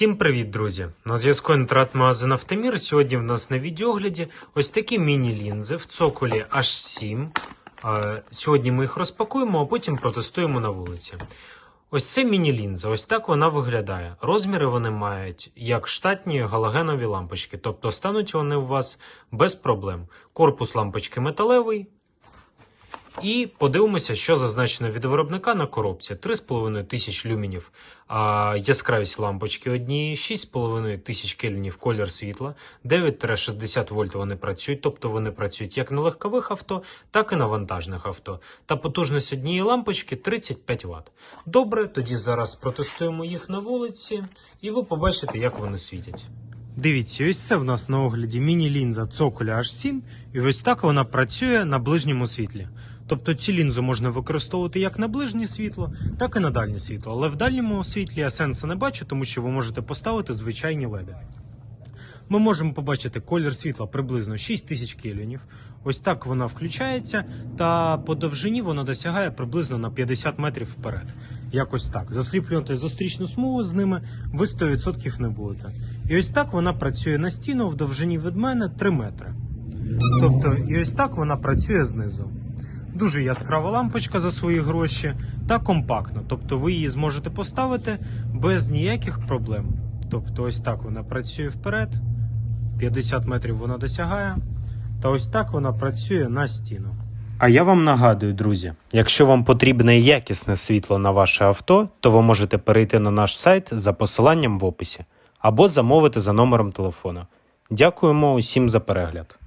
Всім привіт, друзі! На зв'язку інтернет-магазин Автомір. Сьогодні в нас на відеогляді ось такі міні-лінзи в цоколі H7. Е, Сьогодні ми їх розпакуємо, а потім протестуємо на вулиці. Ось це міні-лінза, ось так вона виглядає. Розміри вони мають як штатні галогенові лампочки, тобто стануть вони у вас без проблем. Корпус лампочки металевий. І подивимося, що зазначено від виробника на коробці. 3,5 тисяч люмінів а, яскравість лампочки однієї, 6,5 тисяч кельвінів колір світла, 9-60 вольт вони працюють, тобто вони працюють як на легкових авто, так і на вантажних авто. Та потужність однієї лампочки 35 Вт. Добре, тоді зараз протестуємо їх на вулиці, і ви побачите, як вони світять. Дивіться, ось це в нас на огляді міні-лінза цоколя H7, і ось так вона працює на ближньому світлі. Тобто цю лінзу можна використовувати як на ближнє світло, так і на дальнє світло. Але в дальньому світлі я сенсу не бачу, тому що ви можете поставити звичайні леди. Ми можемо побачити колір світла приблизно 6000 кельвінів. Ось так вона включається, та по довжині вона досягає приблизно на 50 метрів вперед. Якось так. Засліплювати зустрічну смугу з ними ви 100% не будете. І ось так вона працює на стіну в довжині від мене 3 метри. Тобто, і ось так вона працює знизу. Дуже яскрава лампочка за свої гроші та компактно. Тобто ви її зможете поставити без ніяких проблем. Тобто, ось так вона працює вперед, 50 метрів вона досягає, та ось так вона працює на стіну. А я вам нагадую, друзі, якщо вам потрібне якісне світло на ваше авто, то ви можете перейти на наш сайт за посиланням в описі або замовити за номером телефона. Дякуємо усім за перегляд.